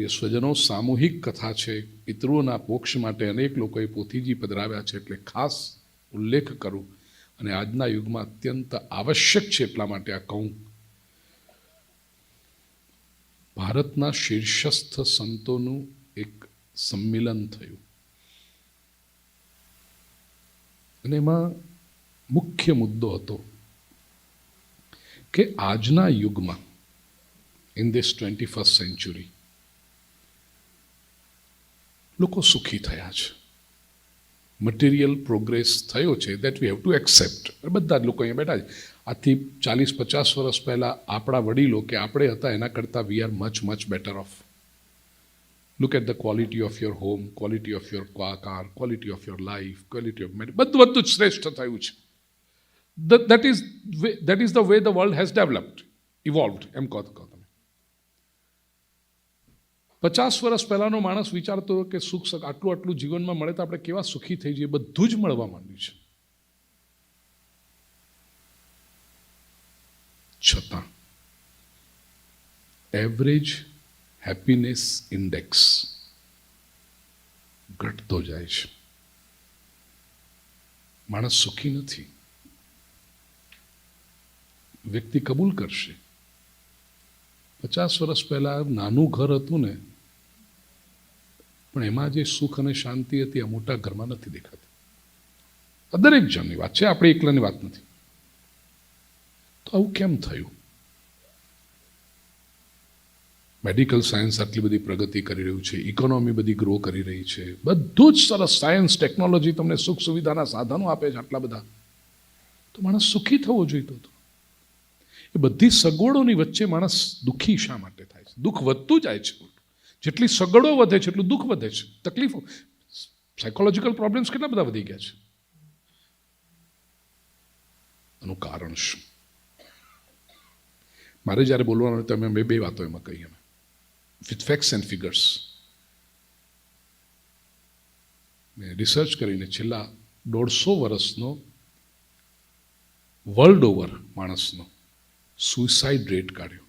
પ્રિય સ્વજનો, સામૂહિક કથા છે. પિતૃઓના મોક્ષ માટે અનેક લોકોએ પોથીજી પધરાવ્યા છે એટલે ખાસ ઉલ્લેખ કરું. અને આજના યુગમાં અત્યંત આવશ્યક છે એટલા માટે આ કહું. ભારતના શીર્ષસ્થ સંતોનું એક સંમેલન થયું. અને એમાં મુખ્ય મુદ્દો હતો કે આજના યુગમાં in this twenty first century લોકો સુખી થયા છે. મટીરિયલ પ્રોગ્રેસ થયો છે that we have to accept બધા જ લોકો અહીંયા બેઠા છે. આથી ચાલીસ, પચાસ વર્ષ પહેલાં આપણા વડીલો કે આપણે હતા એના કરતાં we are much much better off look at the quality of your home quality of your car quality of your life quality of મેરી બધું બધું જ શ્રેષ્ઠ થયું છે. That is that is the way the world has developed evolved એમ કહો કહો. પચાસ વર્ષ પહેલાંનો માણસ વિચારતો કે સુખ આટલું આટલું જીવનમાં મળે તો આપણે કેવા સુખી થઈ જઈએ, બધું જ મળવા માંડ્યું છે. છતાં એવરેજ હેપીનેસ ઇન્ડેક્સ ઘટતો જાય છે. માણસ સુખી નથી. વ્યક્તિ કબૂલ કરશે. પચાસ વર્ષ પહેલાં નાનું ઘર હતું ને પણ એમાં જે સુખ અને શાંતિ હતી, આ મોટા ઘરમાં નથી દેખાતી. આ દરેક જણની વાત છે, આપણે એકલાની વાત નથી. તો આવું કેમ થયું? મેડિકલ સાયન્સ આટલી બધી પ્રગતિ કરી રહ્યું છે ઇકોનોમી બધી ગ્રો કરી રહી છે, બધું જ સરસ સાયન્સ ટેકનોલોજી તમને સુખ સુવિધાના સાધનો આપે છે આટલા બધા. તો માણસ સુખી થવો જોઈતો હતો. એ બધી સગવડોની વચ્ચે માણસ દુઃખી શા માટે થાય છે? દુઃખ વધતું જાય છે. જેટલી સગવડો વધે છે, એટલું દુઃખ વધે છે. તકલીફો સાયકોલોજીકલ પ્રોબ્લેમ્સ કેટલા બધા વધી ગયા છે? એનું કારણ શું? મારે જ્યારે બોલવાનું તમે મેં બે વાતો એમાં કહી અમે. વિથ ફેક્ટ્સ એન્ડ ફિગર્સ મેં રિસર્ચ કરીને છેલ્લા દોઢસો વર્ષનો વર્લ્ડ ઓવર માણસનો સુસાઇડ રેટ કાઢ્યો.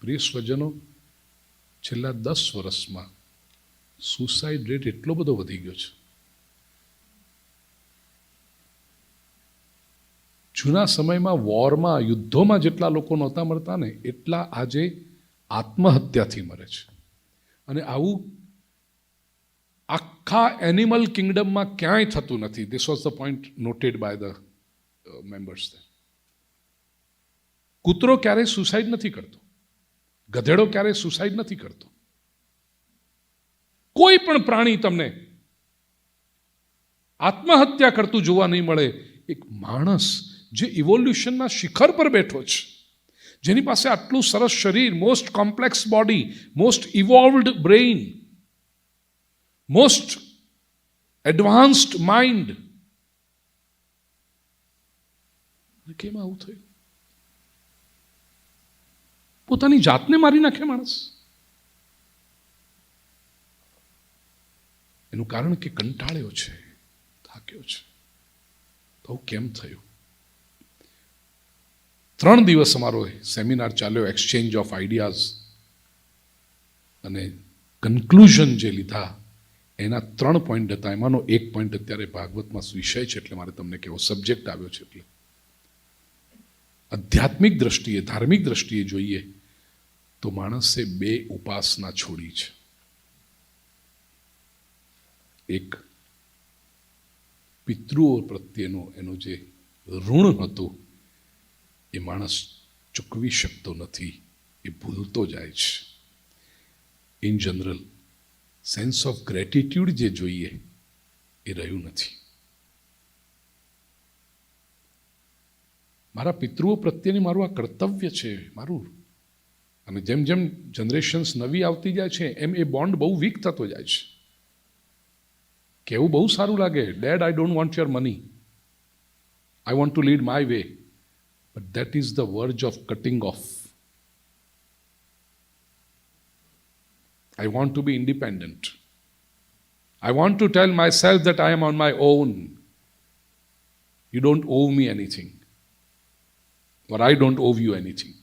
પ્રિય સ્વજનો છેલ્લા દસ વર્ષમાં સુસાઇડ રેટ એટલો બધો વધી ગયો છે. જૂના સમયમાં વોરમાં, યુદ્ધોમાં જેટલા લોકો નહોતા મળતા ને એટલા આજે આત્મહત્યાથી મરે છે. અને આવું આખા એનિમલ કિંગડમમાં ક્યાંય થતું નથી. This was the point noted by the members કૂતરો ક્યારેય સુસાઇડ નથી કરતો. ગધેડો ક્યારેય સુસાઇડ નથી કરતો. કોઈ પણ પ્રાણી તમને આત્મહત્યા કરતું જોવા નહીં મળે, એક માણસ જે ઇવોલ્યુશનના શિખર પર બેઠો છે, જેની પાસે આટલું સરસ શરીર most complex body most evolved brain most advanced mind કેમ આવું થયું? પોતાની જાતને મારી નાખે માણસ. એનું કારણ કે કંટાળ્યો છે, થાક્યો છે. તો કેમ થયું? ત્રણ દિવસ અમારો સેમિનાર ચાલ્યો એક્સચેન્જ ઓફ આઈડિયાઝ અને કન્ક્લુઝન જે લીધા, એના ત્રણ પોઈન્ટ હતા. એમાંનો એક પોઈન્ટ અત્યારે ભાગવતમાં વિષય છે, એટલે મારે તમને કેવો સબ્જેક્ટ આવ્યો છે, એટલે. આધ્યાત્મિક દ્રષ્ટિએ, ધાર્મિક દ્રષ્ટિએ જોઈએ તો માણસે બે ઉપાસના છોડી છે. એક પિતૃઓ પ્રત્યેનો એનો જે ઋણ હતું, એ માણસ ચૂકવી શકતો નથી, એ ભૂલતો જાય છે. In general sense of gratitude જે જોઈએ, એ રહ્યું નથી. મારા પિતૃઓ પ્રત્યેની મારું આ કર્તવ્ય છે, મારું અને જેમ જેમ જનરેશન્સ નવી આવતી જાય છે એમ એ બોન્ડ બહુ વીક થતો જાય છે કેવું બહુ સારું લાગે dad I don't want your money I want to lead my way but that is the verge of cutting off I want to be independent. I want to tell myself that I am on my own. You don't owe me anything, or I don't owe you anything.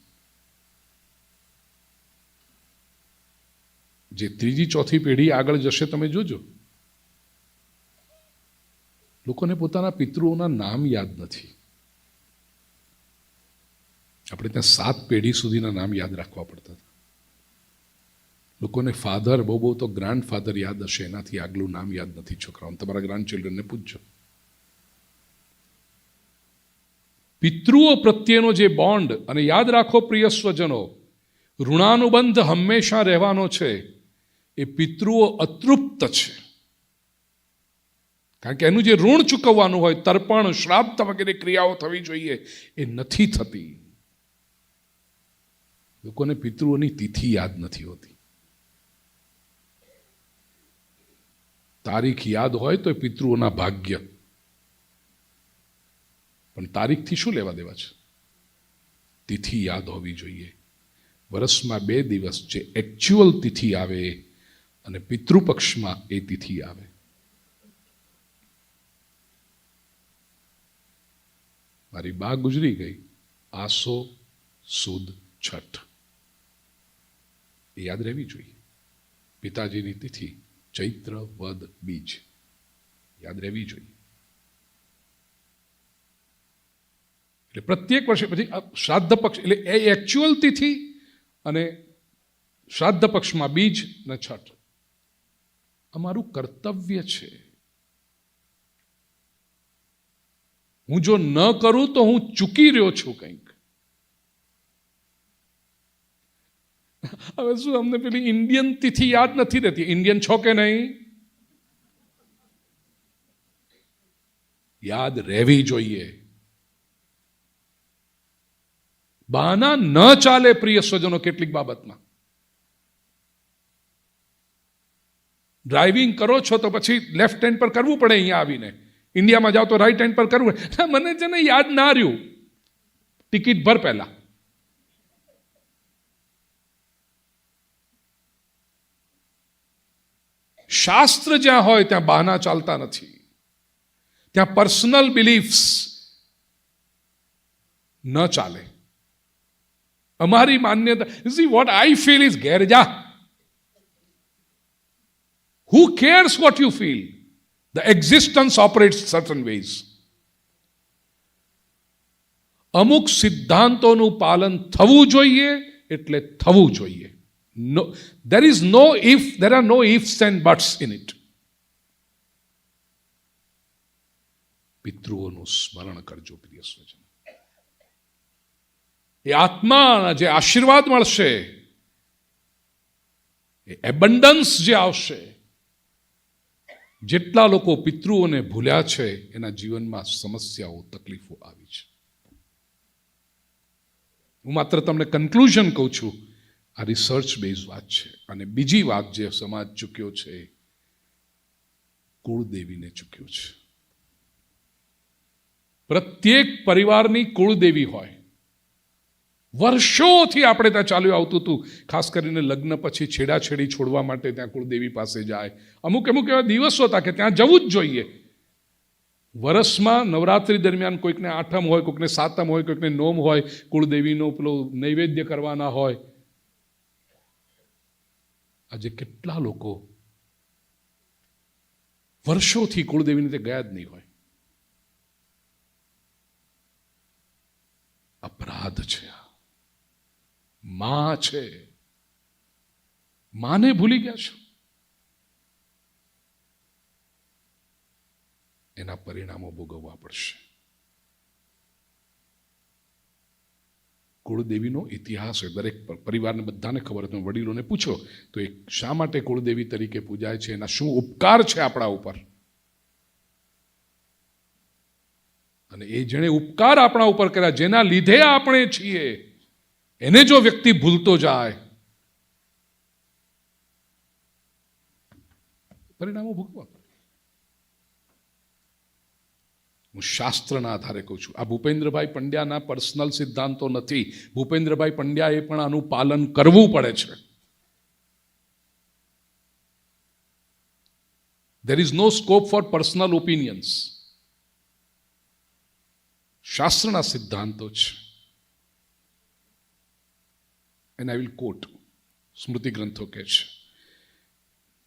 જે ત્રીજી ચોથી પેઢી આગળ જશે, તમે જોજો. લોકોને પોતાના પિતૃઓના નામ યાદ નથી. આપણે ત્યાં સાત પેઢી સુધીના નામ યાદ રાખવા પડતા હતા. લોકોને ફાધર, બહુ બહુ તો ગ્રાન્ડ ફાધર યાદ હશે, એનાથી આગલું નામ યાદ નથી છોકરાઓને. તમારા ગ્રાન્ડ ચિલ્ડ્રનને પૂછજો. પિતૃઓ પ્રત્યેનો જે બોન્ડ અને યાદ રાખો પ્રિય સ્વજનો, ઋણાનુબંધ હંમેશા રહેવાનો છે. એ પિતૃઓ અતૃપ્ત છે. કારણ કે એનું જે ઋણ ચૂકવવાનું હોય, તર્પણ શ્રાપ્ત વગેરે ક્રિયાઓ થવી જોઈએ, એ નથી થતી. લોકોને પિતૃઓની તિથિ યાદ નથી હોતી. તારીખ યાદ હોય તો પિતૃઓના ભાગ્ય. પણ તારીખથી શું લેવા દેવા છે? તિથિ યાદ હોવી જોઈએ. વર્ષમાં બે દિવસ જે એકચ્યુઅલ તિથિ આવે અને પિતૃપક્ષમાં એ તિથિ આવે. મારી બા ગુજરી ગઈ. આસો સુદ છઠ. એ યાદ રહેવી જોઈએ. પિતાજીની તિથિ, ચૈત્ર વદ બીજ. યાદ રહેવી જોઈએ. એટલે પ્રત્યેક વર્ષે પછી શ્રાદ્ધ પક્ષ, એટલે એ એકચ્યુઅલ તિથિ અને શ્રાદ્ધ પક્ષમાં બીજ અને છઠ. અમારું કર્તવ્ય છે. હું જો ન કરું તો હું ચૂકી રહ્યો છું કંઈક. હવે શું અમને પેલી ઇન્ડિયન તિથિ યાદ નથી રહેતી? ઇન્ડિયન છો કે નહીં? યાદ રહેવી જોઈએ. બહાના ન ચાલે પ્રિય સ્વજનો કેટલીક બાબતમાં. ડ્રાઇવિંગ કરો છો તો પછી લેફ્ટ હેન્ડ પર કરવું પડે અહીંયા આવીને. ઇન્ડિયામાં જાઓ તો રાઈટ હેન્ડ પર કરવું મને છે ને યાદ ના રહ્યું. ટિકિટ ભર પહેલા. શાસ્ત્ર જ્યાં હોય ત્યાં બહાના ચાલતા નથી. ત્યાં પર્સનલ બિલીફ્સ ન ચાલે. અમારી માન્યતા see what I feel is ઘેર જા. Who cares what you feel the existence operates certain ways અમુક સિદ્ધાંતોનું પાલન થવું જોઈએ એટલે થવું જોઈએ. No there is no if there are no ifs and buts in it પિતૃઓનું સ્મરણ કરજો, પ્રિય સ્વજન. એ આત્માના જે આશીર્વાદ મળશે, એ એબન્ડન્સ જે આવશે જેટલા લોકો પિતૃઓને ભૂલ્યા છે, એના જીવનમાં સમસ્યાઓ, તકલીફો આવી છે. હું માત્ર તમને કન્ક્લુઝન કહું છું, આ રિસર્ચ બેઝ વાત છે. અને બીજી વાત જે સમાજ ચૂક્યો છે, કુળદેવીને ચૂક્યો છે. પ્રત્યેક પરિવારની કુળદેવી હોય વર્ષોથી આપણે ત્યાં ચાલ્યું આવતું હતું. ખાસ કરીને લગ્ન પછી છેડાછેડી છોડવા માટે ત્યાં કુળદેવી પાસે જાય. અમુક અમુક એવા દિવસો હતા કે ત્યાં જવું જ જોઈએ. વર્ષમાં નવરાત્રી દરમિયાન કોઈકને આઠમ હોય, કોઈકને સાતમ હોય, કોઈકને નોમ હોય, કુળદેવીનો પેલો નૈવેદ્ય કરવાના હોય. આજે કેટલા લોકો વર્ષોથી કુળદેવીને તે ગયા જ નહીં હોય. અપરાધ છે આ. માં છે. માને ભૂલી ગયા છો? એના પરિણામો ભોગવવા પડશે. કુળદેવીનો ઇતિહાસ હોય, દરેક પરિવારને બધાને ખબર તમે વડીલોને પૂછો, તો એ શા માટે કુળદેવી તરીકે પૂજાય છે, એના શું ઉપકાર છે આપણા ઉપર? અને એ જેણે ઉપકાર આપણા ઉપર કર્યા, જેના લીધે આપણે છીએ. એને જો વ્યક્તિ ભૂલતો જાય, પરિણામો ભોગવવા હું શાસ્ત્રના આધારે કહું છું, આ ભૂપેન્દ્રભાઈ પંડ્યાના પર્સનલ સિદ્ધાંતો નથી. ભૂપેન્દ્રભાઈ પંડ્યાએ પણ આનું પાલન કરવું પડે છે. There is no scope for personal opinions શાસ્ત્રના સિદ્ધાંતો છે. એન્ડ આઈ વિલ કોટ સ્મૃતિ ગ્રંથો કહે છે,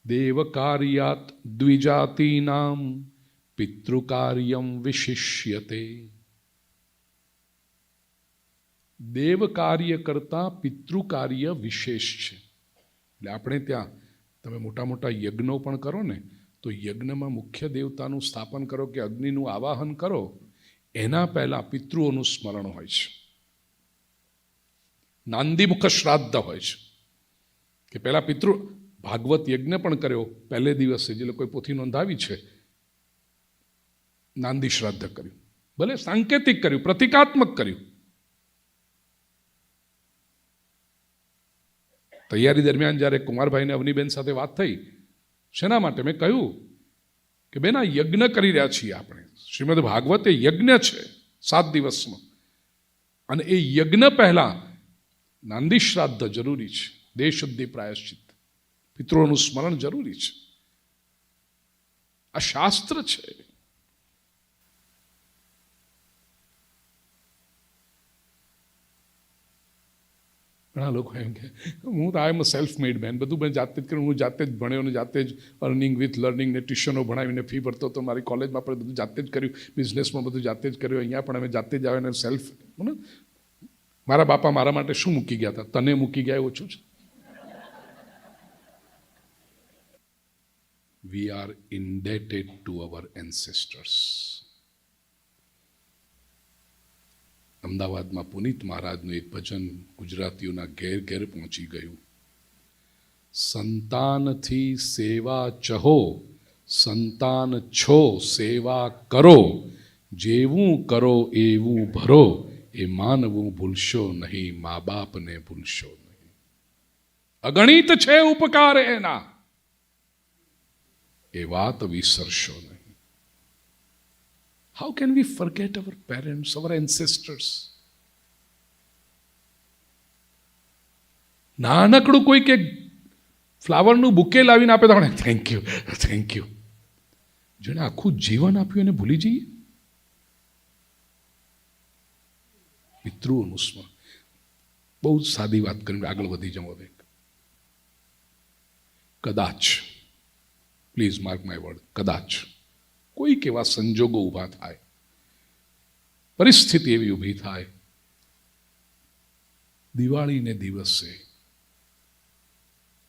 દેવકાર્યાત દ્વિજાતીનામ પિતૃકાર્યમ વિશિષ્યતે. દેવ કાર્ય કરતાં પિતૃકાર્ય વિશેષ છે. એટલે આપણે ત્યાં, તમે મોટા મોટા યજ્ઞો પણ કરો ને, તો યજ્ઞમાં મુખ્ય દેવતાનું સ્થાપન કરો કે અગ્નિનું આવાહન કરો, એના પહેલાં પિતૃઓનું સ્મરણ હોય છે. નાંદીમુખ શ્રાદ્ધ હોય છે. કે પહેલાં પિતૃ ભાગવત યજ્ઞ પણ કર્યો, પહેલે દિવસે જે લોકોએ પોથી નોંધાવી છે, નાંદી શ્રાદ્ધ કર્યું. ભલે સાંકેતિક કર્યું, પ્રતિકાત્મક કર્યું. તૈયારી દરમિયાન જ્યારે કુમારભાઈને અવનીબેન સાથે વાત થઈ, શેના માટે મેં કહ્યું કે બેન, આ યજ્ઞ કરી રહ્યા છીએ આપણે. શ્રીમદ ભાગવત એ યજ્ઞ છે સાત દિવસનો. અને એ યજ્ઞ પહેલા નાંદી શ્રાદ્ધ જરૂરી છે. દેશશુદ્ધિ પ્રાયશ્ચિત. પિતૃઓનું સ્મરણ જરૂરી છે. આ શાસ્ત્ર છે. ઘણા લોકો એમ કે, હું તો આઈ એમ સેલ્ફ મેડ મેન બધું મેં જાતે જ કર્યું. હું જાતે જ ભણ્યો ને જાતે જ અર્નિંગ વિથ લર્નિંગ ને ટ્યુશનો ભણાવીને ફી ભરતો હતો. મારી કોલેજમાં પણ બધું જાતે જ કર્યું. બિઝનેસમાં બધું જાતે જ કર્યું. અહીંયા પણ અમે જાતે જ આવે ને સેલ્ફ મારા બાપા મારા માટે શું મૂકી ગયા હતા? તને મૂકી ગયા ઓછું છે. We are indebted to our ancestors અમદાવાદમાં પુનિત મહારાજનું એક ભજન ગુજરાતીઓના ઘેર ઘેર પહોંચી ગયું. સંતાનથી સેવા ચહો, સંતાન છો, સેવા કરો, જેવું કરો એવું ભરો. એ માનવું ભૂલશો નહીં, મા બાપને ભૂલશો નહીં. અગણિત છે ઉપકાર એના. એ વાત વિસરશો નહીં. How can we forget our parents our ancestors નાનકડું કોઈ કે ફ્લાવરનું બુકે લાવીને આપે તો થેન્ક યુ થેન્ક યુ જેણે આખું જીવન આપ્યું એને ભૂલી જઈએ? પિતૃઓનું સ્મરણ. બહુ જ સાદી વાત કરીને આગળ વધી જાઉં હવે. કદાચ પ્લીઝ માર્ક માય વર્ડ કદાચ કોઈક એવા સંજોગો ઊભા થાય, પરિસ્થિતિ એવી ઊભી થાય, દિવાળીને દિવસે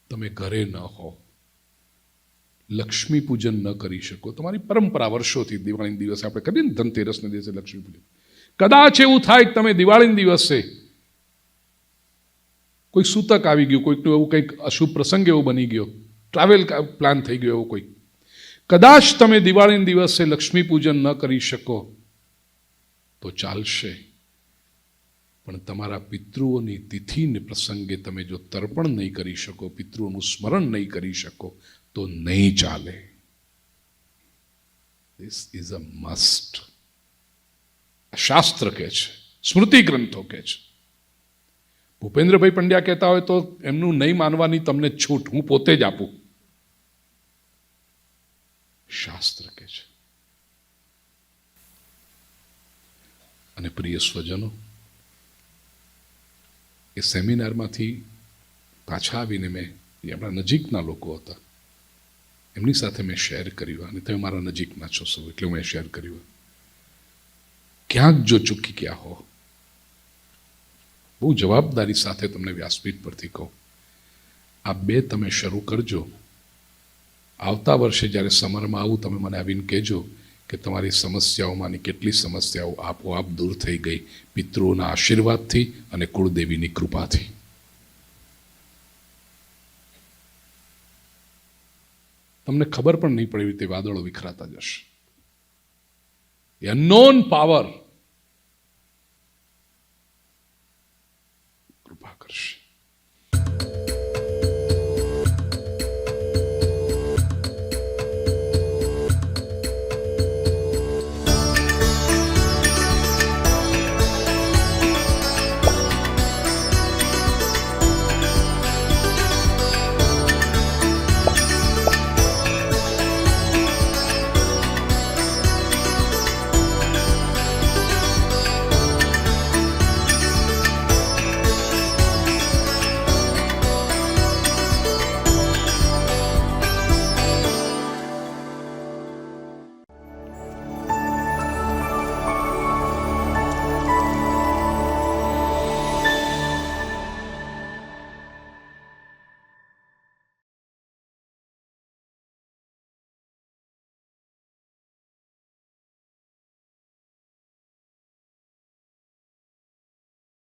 તમે ઘરે ન હો, લક્ષ્મી પૂજન ન કરી શકો. તમારી પરંપરા વર્ષોથી દિવાળીના દિવસે આપણે કરીએ ને ધનતેરસને દિવસે લક્ષ્મી પૂજન. કદાચ એવું થાય કે તમે દિવાળીના દિવસે કોઈ સૂતક આવી ગયું, કોઈકનું એવું કંઈક અશુભ પ્રસંગ એવો બની ગયો ટ્રાવેલ પ્લાન થઈ ગયો એવો કોઈ. કદાચ તમે દિવાળીના દિવસે લક્ષ્મી પૂજન ન કરી શકો, તો ચાલશે. પણ તમારા પિતૃઓની તિથિને પ્રસંગે તમે જો તર્પણ નહીં કરી શકો, પિતૃઓનું સ્મરણ નહીં કરી શકો, તો નહીં ચાલે. ધીસ ઇઝ અ મસ્ટ શાસ્ત્ર કહે છે, સ્મૃતિ ગ્રંથો કહે છે. ભૂપેન્દ્રભાઈ પંડ્યા કહેતા હોય તો એમનું નહીં માનવાની તમને છૂટ, હું પોતે જ આપું. શાસ્ત્ર કે છે. અને પ્રિય સ્વજનો, એ સેમિનારમાંથી પાછા આવીને મેં, એ આપણા નજીકના લોકો હતા, એમની સાથે મેં શેર કર્યું. અને તમે મારા નજીકના છો સૌ, એટલે મેં શેર કર્યું. ક્યાંક જો ચૂકી ગયા હો. બહુ જવાબદારી સાથે તમને વ્યાસપીઠ પરથી કહું. આ બે તમે શરૂ કરજો. આવતા વર્ષે જ્યારે સમરમાં આવું, તમે મને આવીને કહેજો કે તમારી સમસ્યાઓમાંની કેટલી સમસ્યાઓ આપોઆપ દૂર થઈ ગઈ પિતૃઓના આશીર્વાદથી અને કુળદેવીની કૃપાથી. તમને ખબર પણ નહીં પડે એવી રીતે વાદળો વિખરાતા જશે. એ અનનોન પાવર કૃપા કરશે